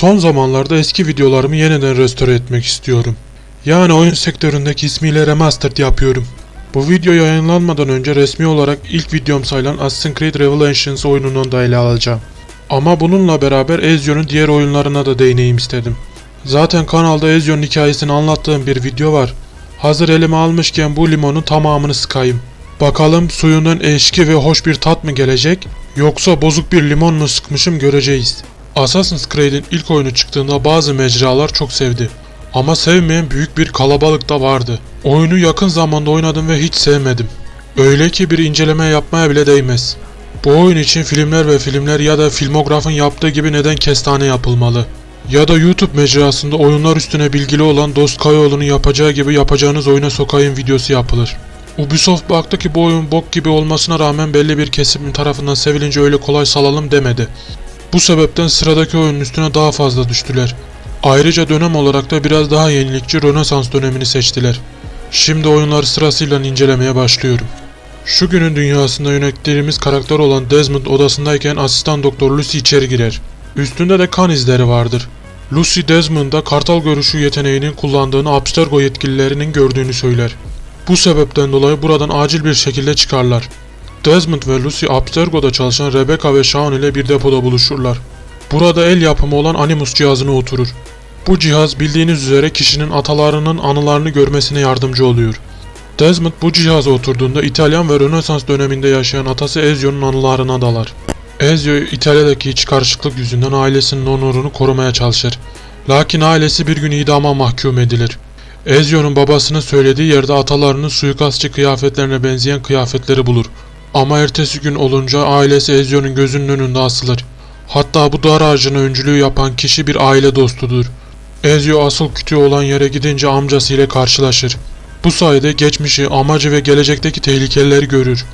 Son zamanlarda eski videolarımı yeniden restore etmek istiyorum. Yani oyun sektöründeki ismiyle remastered yapıyorum. Bu video yayınlanmadan önce resmi olarak ilk videom sayılan Assassin's Creed Revelations oyununu da ele alacağım. Ama bununla beraber Ezio'nun diğer oyunlarına da değineyim istedim. Zaten kanalda Ezio'nun hikayesini anlattığım bir video var. Hazır elime almışken bu limonun tamamını sıkayım. Bakalım suyundan eşki ve hoş bir tat mı gelecek yoksa bozuk bir limon mu sıkmışım göreceğiz. Assassin's Creed'in ilk oyunu çıktığında bazı mecralar çok sevdi. Ama sevmeyen büyük bir kalabalık da vardı. Oyunu yakın zamanda oynadım ve hiç sevmedim. Öyle ki bir inceleme yapmaya bile değmez. Bu oyun için filmler ve filmler ya da filmografın yaptığı gibi neden kestane yapılmalı? Ya da YouTube mecrasında oyunlar üstüne bilgili olan Dost Kayaoğlu'nun yapacağı gibi yapacağınız oyuna sokayım videosu yapılır. Ubisoft baktı ki bu oyun bok gibi olmasına rağmen belli bir kesim tarafından sevilince öyle kolay salalım demedi. Bu sebepten sıradaki oyunun üstüne daha fazla düştüler. Ayrıca dönem olarak da biraz daha yenilikçi Rönesans dönemini seçtiler. Şimdi oyunları sırasıyla incelemeye başlıyorum. Şu günün dünyasında yönettiğimiz karakter olan Desmond odasındayken asistan doktor Lucy içeri girer. Üstünde de kan izleri vardır. Lucy Desmond'a kartal görüşü yeteneğinin kullandığını Abstergo yetkililerinin gördüğünü söyler. Bu sebepten dolayı buradan acil bir şekilde çıkarlar. Desmond ve Lucy Abstergo'da çalışan Rebecca ve Sean ile bir depoda buluşurlar. Burada el yapımı olan Animus cihazına oturur. Bu cihaz bildiğiniz üzere kişinin atalarının anılarını görmesine yardımcı oluyor. Desmond bu cihaza oturduğunda İtalyan ve Rönesans döneminde yaşayan atası Ezio'nun anılarına dalar. Ezio İtalya'daki iç karışıklık yüzünden ailesinin onurunu korumaya çalışır. Lakin ailesi bir gün idama mahkum edilir. Ezio'nun babasının söylediği yerde atalarının suikastçı kıyafetlerine benzeyen kıyafetleri bulur. Ama ertesi gün olunca ailesi Ezio'nun gözünün önünde asılır. Hatta bu dar ağacına öncülüğü yapan kişi bir aile dostudur. Ezio asıl kütüğü olan yere gidince amcası ile karşılaşır. Bu sayede geçmişi, amacı ve gelecekteki tehlikeleri görür.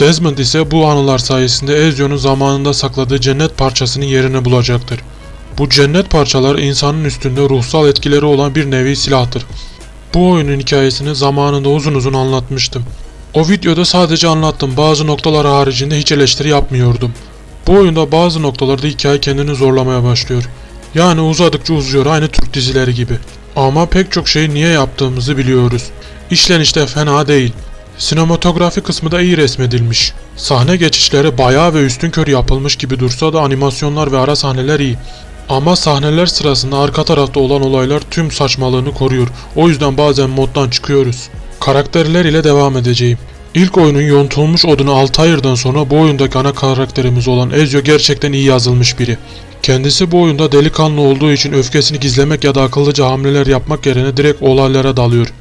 Desmond ise bu anılar sayesinde Ezio'nun zamanında sakladığı cennet parçasının yerini bulacaktır. Bu cennet parçaları insanın üstünde ruhsal etkileri olan bir nevi silahtır. Bu oyunun hikayesini zamanında uzun uzun anlatmıştım. O videoda sadece anlattım bazı noktalar haricinde hiç eleştiri yapmıyordum. Bu oyunda bazı noktalarda hikaye kendini zorlamaya başlıyor. Yani uzadıkça uzuyor aynı Türk dizileri gibi. Ama pek çok şeyi niye yaptığımızı biliyoruz. İşleniş de fena değil. Sinematografi kısmı da iyi resmedilmiş. Sahne geçişleri bayağı ve üstünkör yapılmış gibi dursa da animasyonlar ve ara sahneler iyi. Ama sahneler sırasında arka tarafta olan olaylar tüm saçmalığını koruyor. O yüzden bazen moddan çıkıyoruz. Karakterler ile devam edeceğim. İlk oyunun yontulmuş odunu Altair'dan sonra bu oyundaki ana karakterimiz olan Ezio gerçekten iyi yazılmış biri. Kendisi bu oyunda delikanlı olduğu için öfkesini gizlemek ya da akıllıca hamleler yapmak yerine direkt olaylara dalıyor.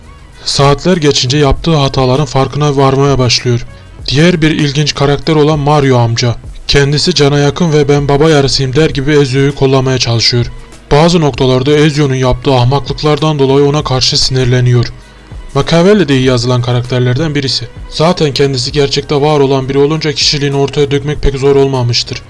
Saatler geçince yaptığı hataların farkına varmaya başlıyor. Diğer bir ilginç karakter olan Mario amca. Kendisi cana yakın ve ben baba yarısıyım der gibi Ezio'yu kollamaya çalışıyor. Bazı noktalarda Ezio'nun yaptığı ahmaklıklardan dolayı ona karşı sinirleniyor. Machiavelli de iyi yazılan karakterlerden birisi. Zaten kendisi gerçekte var olan biri olunca kişiliğini ortaya dökmek pek zor olmamıştır.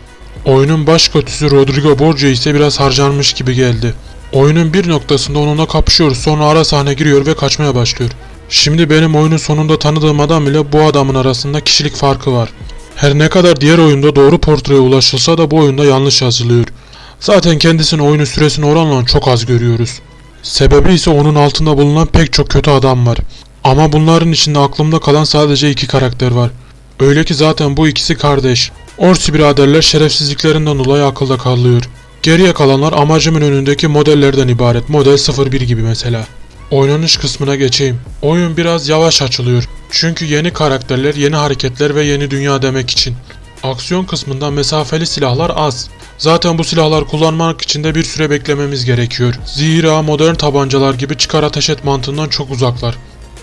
Oyunun baş kötüsü Rodrigo Borgia ise biraz harcanmış gibi geldi. Oyunun bir noktasında onunla kapışıyoruz sonra ara sahne giriyor ve kaçmaya başlıyor. Şimdi benim oyunun sonunda tanıdığım adam ile bu adamın arasında kişilik farkı var. Her ne kadar diğer oyunda doğru portreye ulaşılsa da bu oyunda yanlış yazılıyor. Zaten kendisini oyunun süresine oranla çok az görüyoruz. Sebebi ise onun altında bulunan pek çok kötü adam var. Ama bunların içinde aklımda kalan sadece iki karakter var. Öyle ki zaten bu ikisi kardeş. Orsi biraderler şerefsizliklerinden dolayı akılda kalıyor. Geriye kalanlar amacımın önündeki modellerden ibaret. Model 01 gibi mesela. Oynanış kısmına geçeyim. Oyun biraz yavaş açılıyor. Çünkü yeni karakterler, yeni hareketler ve yeni dünya demek için. Aksiyon kısmında mesafeli silahlar az. Zaten bu silahlar kullanmak için de bir süre beklememiz gerekiyor. Zira modern tabancalar gibi çıkar ateş et mantığından çok uzaklar.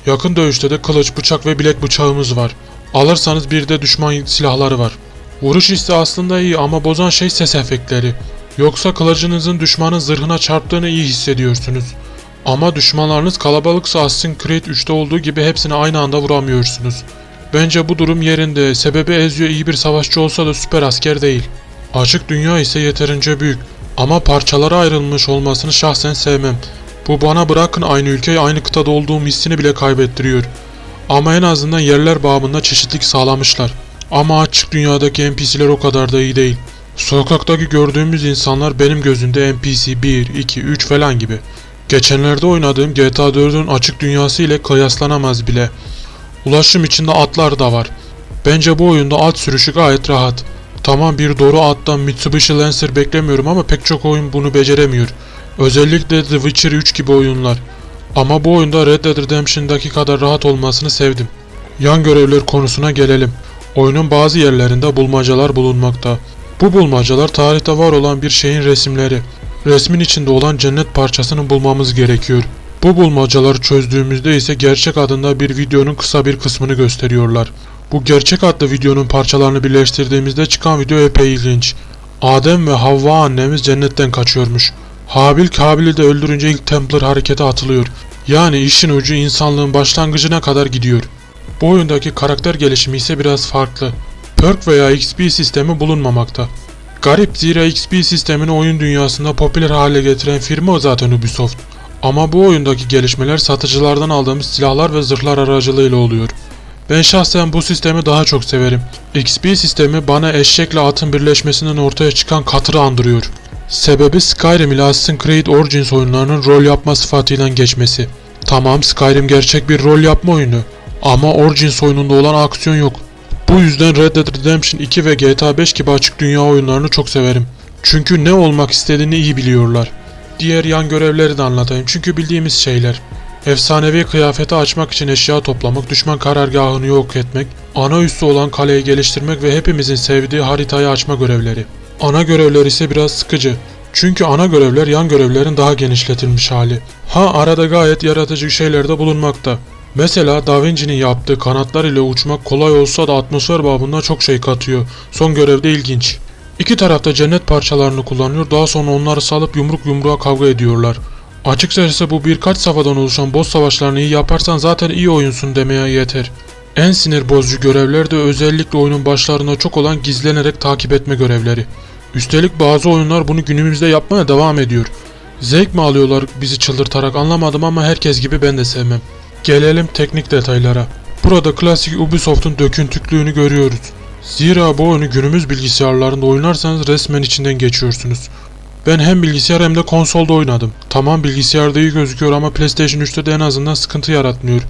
Yakın dövüşte de kılıç, bıçak ve bilek bıçağımız var. Alırsanız bir de düşman silahları var. Vuruş hissi aslında iyi ama bozan şey ses efektleri. Yoksa kılıcınızın düşmanın zırhına çarptığını iyi hissediyorsunuz. Ama düşmanlarınız kalabalıksa Assassin's Creed 3'te olduğu gibi hepsini aynı anda vuramıyorsunuz. Bence bu durum yerinde. Sebebi Ezio iyi bir savaşçı olsa da süper asker değil. Açık dünya ise yeterince büyük. Ama parçalara ayrılmış olmasını şahsen sevmem. Bu bana bırakın aynı ülkeye aynı kıtada olduğum hissini bile kaybettiriyor. Ama en azından yerler bağımında çeşitlilik sağlamışlar. Ama açık dünyadaki NPC'ler o kadar da iyi değil. Sokaktaki gördüğümüz insanlar benim gözümde NPC 1, 2, 3 falan gibi. Geçenlerde oynadığım GTA 4'ün açık dünyası ile kıyaslanamaz bile. Ulaşım içinde atlar da var. Bence bu oyunda at sürüşü gayet rahat. Tamam bir doğru attan Mitsubishi Lancer beklemiyorum ama pek çok oyun bunu beceremiyor. Özellikle The Witcher 3 gibi oyunlar. Ama bu oyunda Red Dead Redemption'daki kadar rahat olmasını sevdim. Yan görevler konusuna gelelim. Oyunun bazı yerlerinde bulmacalar bulunmakta. Bu bulmacalar tarihte var olan bir şeyin resimleri. Resmin içinde olan cennet parçasını bulmamız gerekiyor. Bu bulmacaları çözdüğümüzde ise gerçek adında bir videonun kısa bir kısmını gösteriyorlar. Bu gerçek adlı videonun parçalarını birleştirdiğimizde çıkan video epey ilginç. Adem ve Havva annemiz cennetten kaçıyormuş. Habil Kabil'i de öldürünce ilk Templar harekete atılıyor. Yani işin ucu insanlığın başlangıcına kadar gidiyor. Bu oyundaki karakter gelişimi ise biraz farklı. Perk veya XP sistemi bulunmamakta. Garip zira XP sistemini oyun dünyasında popüler hale getiren firma zaten Ubisoft. Ama bu oyundaki gelişmeler satıcılardan aldığımız silahlar ve zırhlar aracılığıyla oluyor. Ben şahsen bu sistemi daha çok severim. XP sistemi bana eşekle atın birleşmesinden ortaya çıkan katırı andırıyor. Sebebi Skyrim ile Assassin's Creed Origins oyunlarının rol yapma sıfatıyla geçmesi. Tamam Skyrim gerçek bir rol yapma oyunu ama Origins oyununda olan aksiyon yok. Bu yüzden Red Dead Redemption 2 ve GTA 5 gibi açık dünya oyunlarını çok severim. Çünkü ne olmak istediğini iyi biliyorlar. Diğer yan görevleri de anlatayım çünkü bildiğimiz şeyler. Efsanevi kıyafeti açmak için eşya toplamak, düşman karargahını yok etmek, ana üssü olan kaleyi geliştirmek ve hepimizin sevdiği haritayı açma görevleri. Ana görevler ise biraz sıkıcı. Çünkü ana görevler yan görevlerin daha genişletilmiş hali. Ha arada gayet yaratıcı şeyler de bulunmakta. Mesela Da Vinci'nin yaptığı kanatlar ile uçmak kolay olsa da atmosfer babında çok şey katıyor. Son görevde ilginç. İki tarafta cennet parçalarını kullanıyor daha sonra onları salıp yumruk yumruğa kavga ediyorlar. Açıkçası bu birkaç safhadan oluşan boss savaşlarını iyi yaparsan zaten iyi oyunsun demeye yeter. En sinir bozucu görevler de özellikle oyunun başlarında çok olan gizlenerek takip etme görevleri. Üstelik bazı oyunlar bunu günümüzde yapmaya devam ediyor. Zevk mi alıyorlar bizi çıldırtarak anlamadım ama herkes gibi ben de sevmem. Gelelim teknik detaylara. Burada klasik Ubisoft'un döküntüklüğünü görüyoruz. Zira bu oyunu günümüz bilgisayarlarında oynarsanız resmen içinden geçiyorsunuz. Ben hem bilgisayar hem de konsolda oynadım. Tamam bilgisayarda iyi gözüküyor ama PlayStation 3'te de en azından sıkıntı yaratmıyor.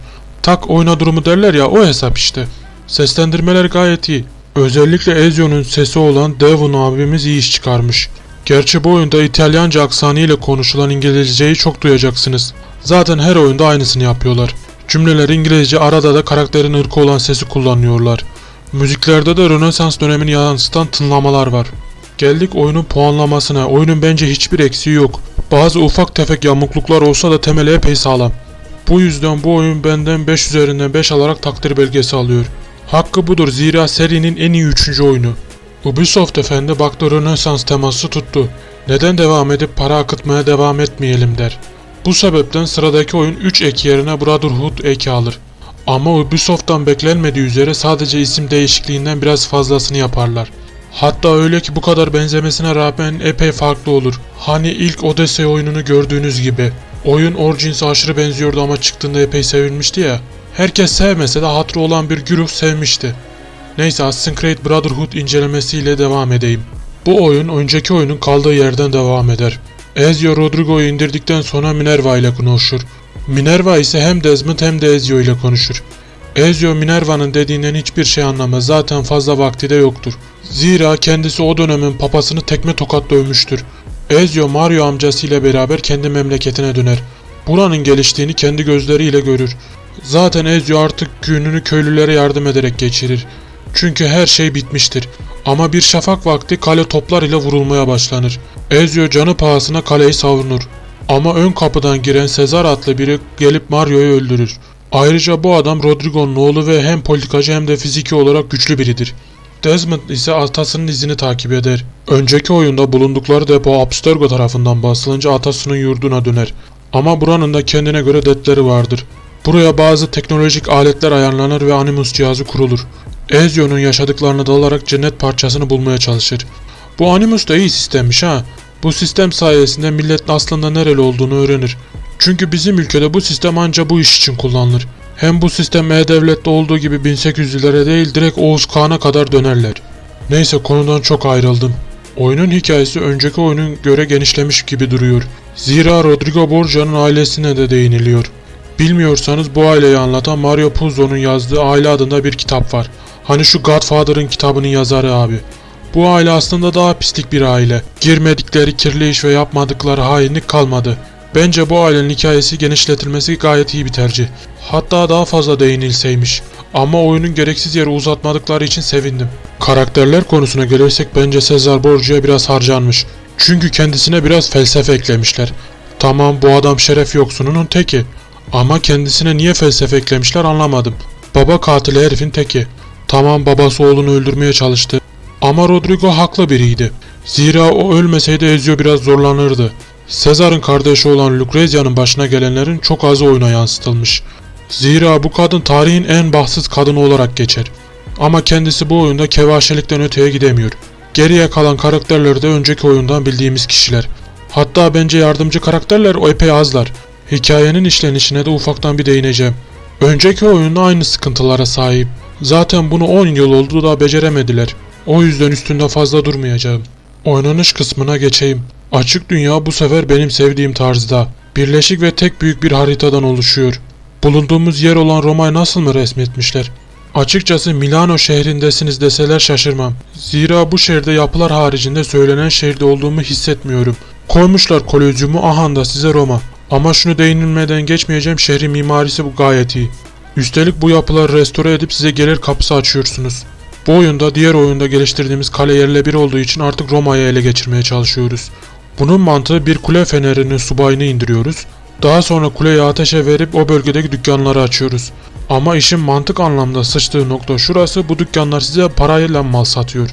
Tak oyna durumu derler ya o hesap işte. Seslendirmeler gayet iyi. Özellikle Ezio'nun sesi olan Devon abimiz iyi iş çıkarmış. Gerçi bu oyunda İtalyanca aksanı ile konuşulan İngilizceyi çok duyacaksınız. Zaten her oyunda aynısını yapıyorlar. Cümleler İngilizce arada da karakterin ırkı olan sesi kullanıyorlar. Müziklerde de Rönesans dönemini yansıtan tınlamalar var. Geldik oyunun puanlamasına. Oyunun bence hiçbir eksiği yok. Bazı ufak tefek yamukluklar olsa da temeli epey sağlam. Bu yüzden bu oyun benden 5 üzerinden 5 alarak takdir belgesi alıyor. Hakkı budur zira serinin en iyi 3. oyunu. Ubisoft efendi baktı Rönesans teması tuttu. Neden devam edip para akıtmaya devam etmeyelim der. Bu sebepten sıradaki oyun 3 ek yerine Brotherhood eki alır. Ama Ubisoft'tan beklenmediği üzere sadece isim değişikliğinden biraz fazlasını yaparlar. Hatta öyle ki bu kadar benzemesine rağmen epey farklı olur. Hani ilk Odyssey oyununu gördüğünüz gibi. Oyun Origins'e aşırı benziyordu ama çıktığında epey sevilmişti ya. Herkes sevmese de hatırı olan bir güruh sevmişti. Neyse Assassin's Creed Brotherhood incelemesiyle devam edeyim. Bu oyun önceki oyunun kaldığı yerden devam eder. Ezio Rodrigo'yu indirdikten sonra Minerva ile konuşur. Minerva ise hem Desmond hem de Ezio ile konuşur. Ezio Minerva'nın dediğinden hiçbir şey anlamaz zaten fazla vakti de yoktur. Zira kendisi o dönemin papasını tekme tokat dövmüştür. Ezio Mario amcasıyla beraber kendi memleketine döner. Buranın geliştiğini kendi gözleriyle görür. Zaten Ezio artık gününü köylülere yardım ederek geçirir. Çünkü her şey bitmiştir. Ama bir şafak vakti kale toplar ile vurulmaya başlanır. Ezio canı pahasına kaleyi savunur. Ama ön kapıdan giren Sezar adlı biri gelip Mario'yu öldürür. Ayrıca bu adam Rodrigo'nun oğlu ve hem politikacı hem de fiziki olarak güçlü biridir. Desmond ise atasının izini takip eder. Önceki oyunda bulundukları depo Abstergo tarafından basılınca atasının yurduna döner. Ama buranın da kendine göre detleri vardır. Buraya bazı teknolojik aletler ayarlanır ve Animus cihazı kurulur. Ezio'nun yaşadıklarına dalarak cennet parçasını bulmaya çalışır. Bu Animus da iyi sistemmiş ha. Bu sistem sayesinde millet aslında nereli olduğunu öğrenir. Çünkü bizim ülkede bu sistem anca bu iş için kullanılır. Hem bu sistem E-Devlet'te olduğu gibi 1800'lere değil direkt Oğuz Kağan'a kadar dönerler. Neyse konudan çok ayrıldım. Oyunun hikayesi önceki oyunun göre genişlemiş gibi duruyor. Zira Rodrigo Borgia'nın ailesine de değiniliyor. Bilmiyorsanız bu aileyi anlatan Mario Puzo'nun yazdığı Aile adında bir kitap var. Hani şu Godfather'ın kitabının yazarı abi. Bu aile aslında daha pislik bir aile. Girmedikleri kirli iş ve yapmadıkları hainlik kalmadı. Bence bu ailenin hikayesi genişletilmesi gayet iyi bir tercih. Hatta daha fazla değinilseymiş. Ama oyunun gereksiz yere uzatmadıkları için sevindim. Karakterler konusuna gelirsek bence Cesar Borgia biraz harcanmış. Çünkü kendisine biraz felsefe eklemişler. Tamam bu adam şeref yoksununun teki. Ama kendisine niye felsefe eklemişler anlamadım. Baba katili herifin teki. Tamam babası oğlunu öldürmeye çalıştı. Ama Rodrigo haklı biriydi. Zira o ölmeseydi Ezio biraz zorlanırdı. Sezar'ın kardeşi olan Lucrezia'nın başına gelenlerin çok azı oyuna yansıtılmış. Zira bu kadın tarihin en bahtsız kadını olarak geçer. Ama kendisi bu oyunda kevaşelikten öteye gidemiyor. Geriye kalan karakterler de önceki oyundan bildiğimiz kişiler. Hatta bence yardımcı karakterler o epey azlar. Hikayenin işlenişine de ufaktan bir değineceğim. Önceki oyunda aynı sıkıntılara sahip. Zaten bunu 10 yıl oldu da beceremediler. O yüzden üstünde fazla durmayacağım. Oynanış kısmına geçeyim. Açık dünya bu sefer benim sevdiğim tarzda. Birleşik ve tek büyük bir haritadan oluşuyor. Bulunduğumuz yer olan Roma'yı nasıl mı resmetmişler? Açıkçası Milano şehrindesiniz deseler şaşırmam. Zira bu şehirde yapılar haricinde söylenen şehirde olduğumu hissetmiyorum. Koymuşlar kolezyumu aha da size Roma. Ama şunu değinilmeden geçmeyeceğim şehrin mimarisi bu gayet iyi. Üstelik bu yapıları restore edip size gelir kapısı açıyorsunuz. Bu oyunda diğer oyunda geliştirdiğimiz kale yerle bir olduğu için artık Roma'yı ele geçirmeye çalışıyoruz. Bunun mantığı bir kule fenerinin subayını indiriyoruz. Daha sonra kuleyi ateşe verip o bölgedeki dükkanları açıyoruz. Ama işin mantık anlamda sıçtığı nokta şurası bu dükkanlar size parayla mal satıyor.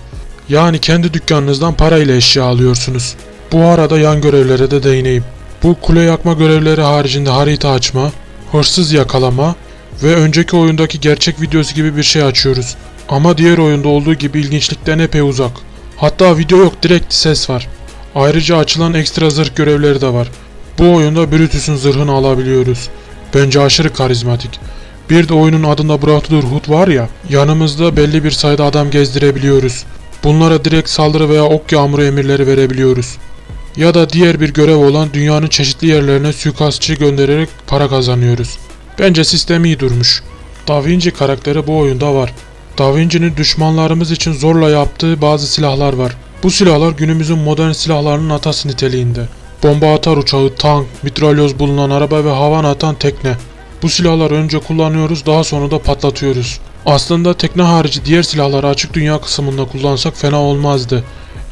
Yani kendi dükkanınızdan parayla eşya alıyorsunuz. Bu arada yan görevlere de değineyim. Bu kule yakma görevleri haricinde harita açma, hırsız yakalama ve önceki oyundaki gerçek videosu gibi bir şey açıyoruz. Ama diğer oyunda olduğu gibi ilginçlikten epey uzak. Hatta video yok direkt ses var. Ayrıca açılan ekstra zırh görevleri de var. Bu oyunda Brutus'un zırhını alabiliyoruz. Bence aşırı karizmatik. Bir de oyunun adında Brotherhood var ya, yanımızda belli bir sayıda adam gezdirebiliyoruz. Bunlara direkt saldırı veya ok yağmuru emirleri verebiliyoruz. Ya da diğer bir görev olan dünyanın çeşitli yerlerine suikastçı göndererek para kazanıyoruz. Bence sistem iyi durmuş. Da Vinci karakteri bu oyunda var. Da Vinci'nin düşmanlarımız için zorla yaptığı bazı silahlar var. Bu silahlar günümüzün modern silahlarının atası niteliğinde. Bomba atar uçağı, tank, mitralyoz bulunan araba ve havan atan tekne. Bu silahları önce kullanıyoruz daha sonra da patlatıyoruz. Aslında tekne harici diğer silahları açık dünya kısmında kullansak fena olmazdı.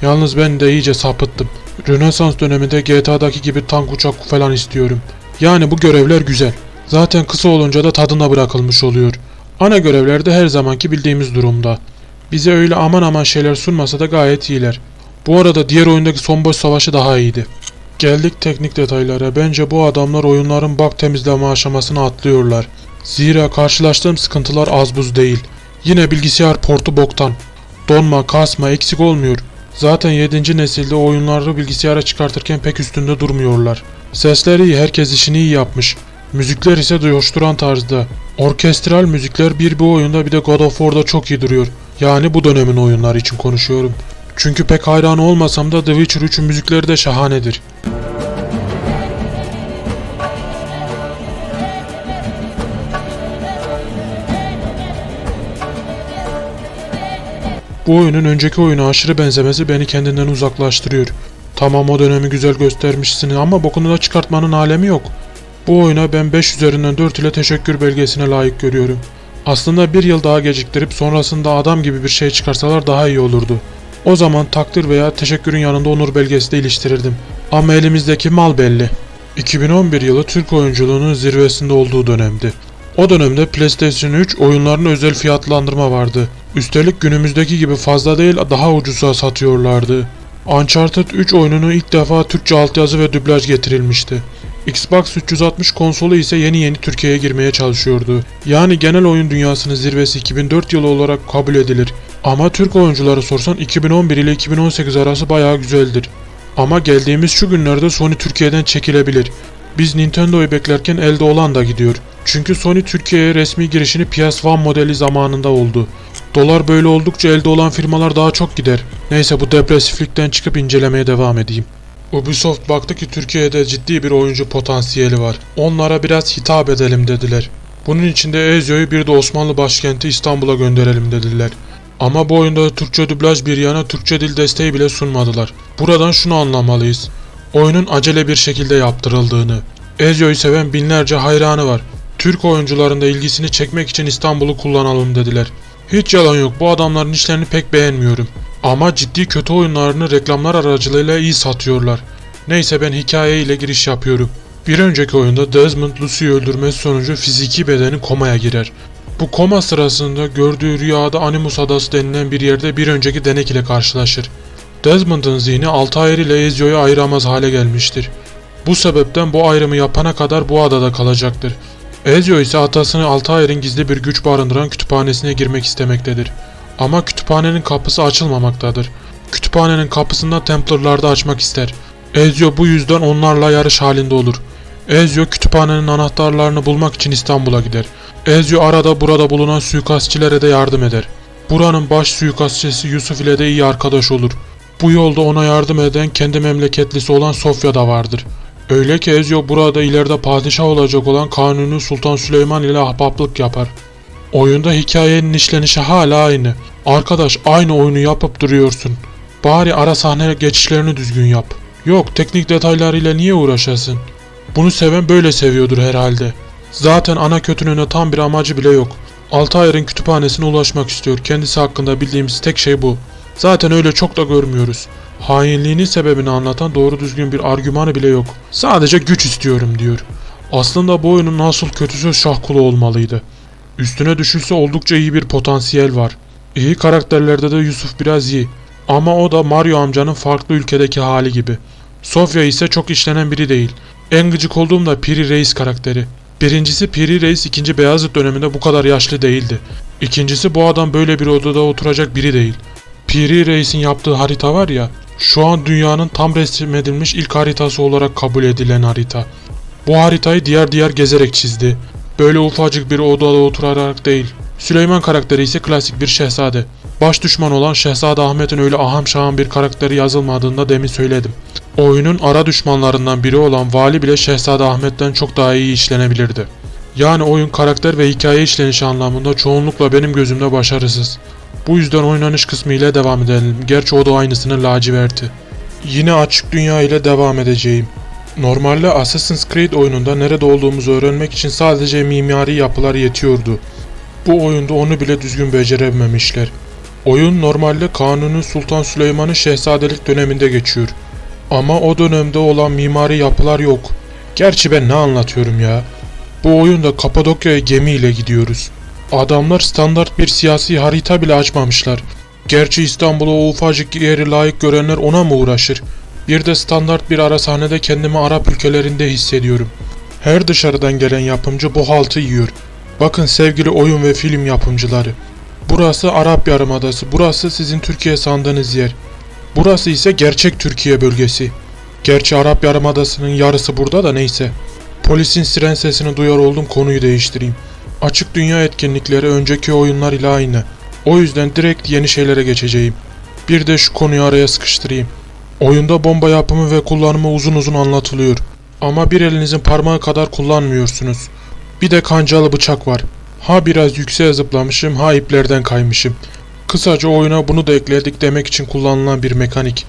Yalnız ben de iyice sapıttım. Rönesans döneminde GTA'daki gibi tank uçak falan istiyorum. Yani bu görevler güzel. Zaten kısa olunca da tadına bırakılmış oluyor. Ana görevler de her zamanki bildiğimiz durumda. Bize öyle aman aman şeyler sunmasa da gayet iyiler. Bu arada diğer oyundaki son boss savaşı daha iyiydi. Geldik teknik detaylara. Bence bu adamlar oyunların bug temizleme aşamasını atlıyorlar. Zira karşılaştığım sıkıntılar az buz değil. Yine bilgisayar portu boktan. Donma, kasma eksik olmuyor. Zaten 7. nesilde oyunları bilgisayara çıkartırken pek üstünde durmuyorlar. Sesleri iyi, herkes işini iyi yapmış. Müzikler ise coşturan tarzda. Orkestral müzikler bir bu oyunda bir de God of War'da çok iyi duruyor. Yani bu dönemin oyunları için konuşuyorum. Çünkü pek hayran olmasam da The Witcher 3'ün müzikleri de şahanedir. Bu oyunun önceki oyuna aşırı benzemesi beni kendinden uzaklaştırıyor. Tamam o dönemi güzel göstermişsin ama bokunu da çıkartmanın alemi yok. Bu oyuna ben 5 üzerinden 4 ile teşekkür belgesine layık görüyorum. Aslında bir yıl daha geciktirip sonrasında adam gibi bir şey çıkarsalar daha iyi olurdu. O zaman takdir veya teşekkürün yanında onur belgesi de iliştirirdim. Ama elimizdeki mal belli. 2011 yılı Türk oyunculuğunun zirvesinde olduğu dönemdi. O dönemde PlayStation 3 oyunlarına özel fiyatlandırma vardı. Üstelik günümüzdeki gibi fazla değil daha ucuza satıyorlardı. Uncharted 3 oyununu ilk defa Türkçe altyazı ve dublaj getirilmişti. Xbox 360 konsolu ise yeni yeni Türkiye'ye girmeye çalışıyordu. Yani genel oyun dünyasının zirvesi 2004 yılı olarak kabul edilir. Ama Türk oyuncuları sorsan 2011 ile 2018 arası bayağı güzeldir. Ama geldiğimiz şu günlerde Sony Türkiye'den çekilebilir. Biz Nintendo'yu beklerken elde olan da gidiyor. Çünkü Sony Türkiye'ye resmi girişini PS1 modeli zamanında oldu. Dolar böyle oldukça elde olan firmalar daha çok gider. Neyse bu depresiflikten çıkıp incelemeye devam edeyim. Ubisoft baktı ki Türkiye'de ciddi bir oyuncu potansiyeli var. Onlara biraz hitap edelim dediler. Bunun için de Ezio'yu bir de Osmanlı başkenti İstanbul'a gönderelim dediler. Ama bu oyunda Türkçe dublaj bir yana Türkçe dil desteği bile sunmadılar. Buradan şunu anlamalıyız. Oyunun acele bir şekilde yaptırıldığını. Ezio'yu seven binlerce hayranı var. Türk oyuncuların da ilgisini çekmek için İstanbul'u kullanalım dediler. Hiç yalan yok bu adamların işlerini pek beğenmiyorum. Ama ciddi kötü oyunlarını reklamlar aracılığıyla iyi satıyorlar. Neyse ben hikaye ile giriş yapıyorum. Bir önceki oyunda Desmond Lucy'yi öldürmesi sonucu fiziki bedeni komaya girer. Bu koma sırasında gördüğü rüyada Animus Adası denilen bir yerde bir önceki denek ile karşılaşır. Desmond'ın zihni Altair ile Ezio'yu ayıramaz hale gelmiştir. Bu sebepten bu ayrımı yapana kadar bu adada kalacaktır. Ezio ise atasını Altair'in gizli bir güç barındıran kütüphanesine girmek istemektedir. Ama kütüphanenin kapısı açılmamaktadır. Kütüphanenin kapısını Templar'lar da açmak ister. Ezio bu yüzden onlarla yarış halinde olur. Ezio kütüphanenin anahtarlarını bulmak için İstanbul'a gider. Ezio arada burada bulunan suikastçilere de yardım eder. Buranın baş suikastçısı Yusuf ile de iyi arkadaş olur. Bu yolda ona yardım eden kendi memleketlisi olan Sofya da vardır. Öyle ki Ezio burada ileride padişah olacak olan Kanuni Sultan Süleyman ile ahbaplık yapar. Oyunda hikayenin işlenişi hala aynı. Arkadaş aynı oyunu yapıp duruyorsun. Bari ara sahne geçişlerini düzgün yap. Yok teknik detaylarıyla niye uğraşasın? Bunu seven böyle seviyordur herhalde. Zaten ana kötünün de tam bir amacı bile yok. Altair'in kütüphanesine ulaşmak istiyor. Kendisi hakkında bildiğimiz tek şey bu. Zaten öyle çok da görmüyoruz. Hainliğinin sebebini anlatan doğru düzgün bir argümanı bile yok. Sadece güç istiyorum diyor. Aslında bu oyunun asıl kötüsü Şahkulu olmalıydı. Üstüne düşülse oldukça iyi bir potansiyel var. İyi karakterlerde de Yusuf biraz iyi. Ama o da Mario amcanın farklı ülkedeki hali gibi. Sofya ise çok işlenen biri değil. En gıcık olduğum da Piri Reis karakteri. Birincisi Piri Reis 2. Beyazıt döneminde bu kadar yaşlı değildi. İkincisi bu adam böyle bir odada oturacak biri değil. Piri Reis'in yaptığı harita var ya, şu an dünyanın tam resmedilmiş ilk haritası olarak kabul edilen harita. Bu haritayı diğer diğer gezerek çizdi. Böyle ufacık bir odada oturarak değil. Süleyman karakteri ise klasik bir şehzade. Baş düşman olan Şehzade Ahmet'in öyle aham şaham bir karakteri yazılmadığında demin söyledim. Oyunun ara düşmanlarından biri olan Vali bile Şehzade Ahmet'ten çok daha iyi işlenebilirdi. Yani oyun karakter ve hikaye işlenişi anlamında çoğunlukla benim gözümde başarısız. Bu yüzden oynanış kısmı ile devam edelim. Gerçi o da aynısını laciverti. Yine açık dünya ile devam edeceğim. Normalde Assassin's Creed oyununda nerede olduğumuzu öğrenmek için sadece mimari yapılar yetiyordu. Bu oyunda onu bile düzgün becerememişler. Oyun normalde Kanuni Sultan Süleyman'ın şehzadelik döneminde geçiyor. Ama o dönemde olan mimari yapılar yok. Gerçi ben ne anlatıyorum ya. Bu oyunda Kapadokya'ya gemiyle gidiyoruz. Adamlar standart bir siyasi harita bile açmamışlar. Gerçi İstanbul'u o ufacık yeri layık görenler ona mı uğraşır? Bir de standart bir ara sahnede kendimi Arap ülkelerinde hissediyorum. Her dışarıdan gelen yapımcı bu haltı yiyor. Bakın sevgili oyun ve film yapımcıları. Burası Arap Yarımadası, burası sizin Türkiye sandığınız yer. Burası ise gerçek Türkiye bölgesi. Gerçi Arap Yarımadası'nın yarısı burada da neyse. Polisin siren sesini duyar oldum konuyu değiştireyim. Açık dünya etkinlikleri önceki oyunlar ile aynı. O yüzden direkt yeni şeylere geçeceğim. Bir de şu konuyu araya sıkıştırayım. Oyunda bomba yapımı ve kullanımı uzun uzun anlatılıyor. Ama bir elinizin parmağı kadar kullanmıyorsunuz. Bir de kancalı bıçak var. Ha biraz yükseğe zıplamışım ha iplerden kaymışım. Kısaca oyuna bunu da ekledik demek için kullanılan bir mekanik.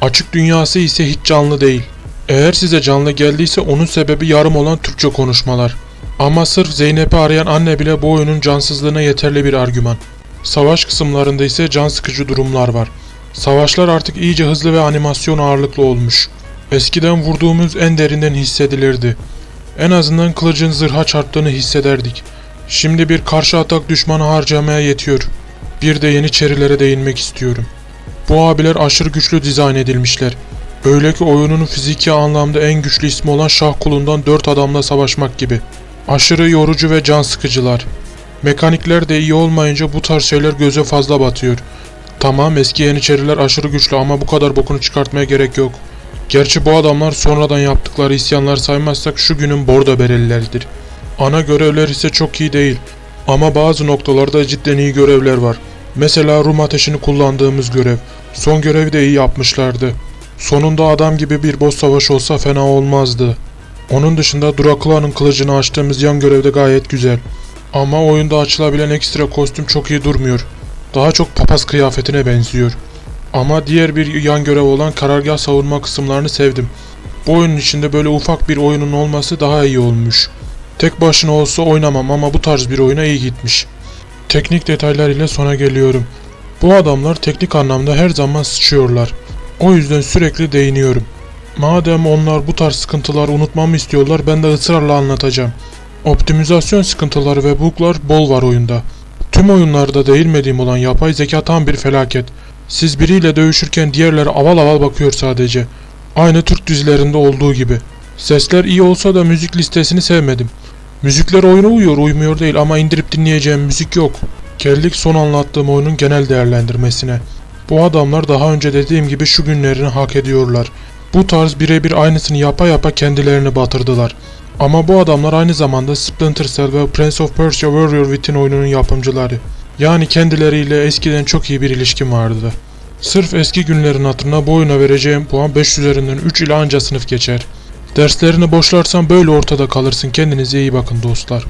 Açık dünyası ise hiç canlı değil. Eğer size canlı geldiyse onun sebebi yarım olan Türkçe konuşmalar. Ama sırf Zeynep'i arayan anne bile bu oyunun cansızlığına yeterli bir argüman. Savaş kısımlarında ise can sıkıcı durumlar var. Savaşlar artık iyice hızlı ve animasyon ağırlıklı olmuş. Eskiden vurduğumuz en derinden hissedilirdi. En azından kılıcın zırha çarptığını hissederdik. Şimdi bir karşı atak düşmanı harcamaya yetiyor. Bir de Yeniçerilere değinmek istiyorum. Bu abiler aşırı güçlü dizayn edilmişler. Öyle ki oyunun fiziki anlamda en güçlü ismi olan şah kulundan 4 adamla savaşmak gibi. Aşırı yorucu ve can sıkıcılar. Mekanikler de iyi olmayınca bu tarz şeyler göze fazla batıyor. Tamam eski Yeniçeriler aşırı güçlü ama bu kadar bokunu çıkartmaya gerek yok. Gerçi bu adamlar sonradan yaptıkları isyanlar saymazsak şu günün bordo berelileridir. Ana görevler ise çok iyi değil. Ama bazı noktalarda cidden iyi görevler var. Mesela Rum ateşini kullandığımız görev. Son görevi de iyi yapmışlardı. Sonunda adam gibi bir boss savaşı olsa fena olmazdı. Onun dışında Dracula'nın kılıcını açtığımız yan görevde gayet güzel. Ama oyunda açılabilen ekstra kostüm çok iyi durmuyor. Daha çok papaz kıyafetine benziyor. Ama diğer bir yan görev olan karargah savunma kısımlarını sevdim. Bu oyunun içinde böyle ufak bir oyunun olması daha iyi olmuş. Tek başına olsa oynamam ama bu tarz bir oyuna iyi gitmiş. Teknik detaylar ile sona geliyorum. Bu adamlar teknik anlamda her zaman sıçıyorlar. O yüzden sürekli değiniyorum. Madem onlar bu tarz sıkıntıları unutmamı istiyorlar ben de ısrarla anlatacağım. Optimizasyon sıkıntıları ve buglar bol var oyunda. Tüm oyunlarda değinmediğim olan yapay zeka tam bir felaket. Siz biriyle dövüşürken diğerleri aval aval bakıyor sadece. Aynı Türk dizilerinde olduğu gibi. Sesler iyi olsa da müzik listesini sevmedim. Müzikler oyuna uyuyor uymuyor değil ama indirip dinleyeceğim müzik yok. Geldik son anlattığım oyunun genel değerlendirmesine. Bu adamlar daha önce dediğim gibi şu günlerini hak ediyorlar. Bu tarz birebir aynısını yapa yapa kendilerini batırdılar. Ama bu adamlar aynı zamanda Splinter Cell ve Prince of Persia Warrior Within oyununun yapımcıları. Yani kendileriyle eskiden çok iyi bir ilişkim vardı. Sırf eski günlerin hatırına bu oyuna vereceğim puan 5 üzerinden 3 ile anca sınıf geçer. Derslerini boşlarsan böyle ortada kalırsın. Kendinize iyi bakın dostlar.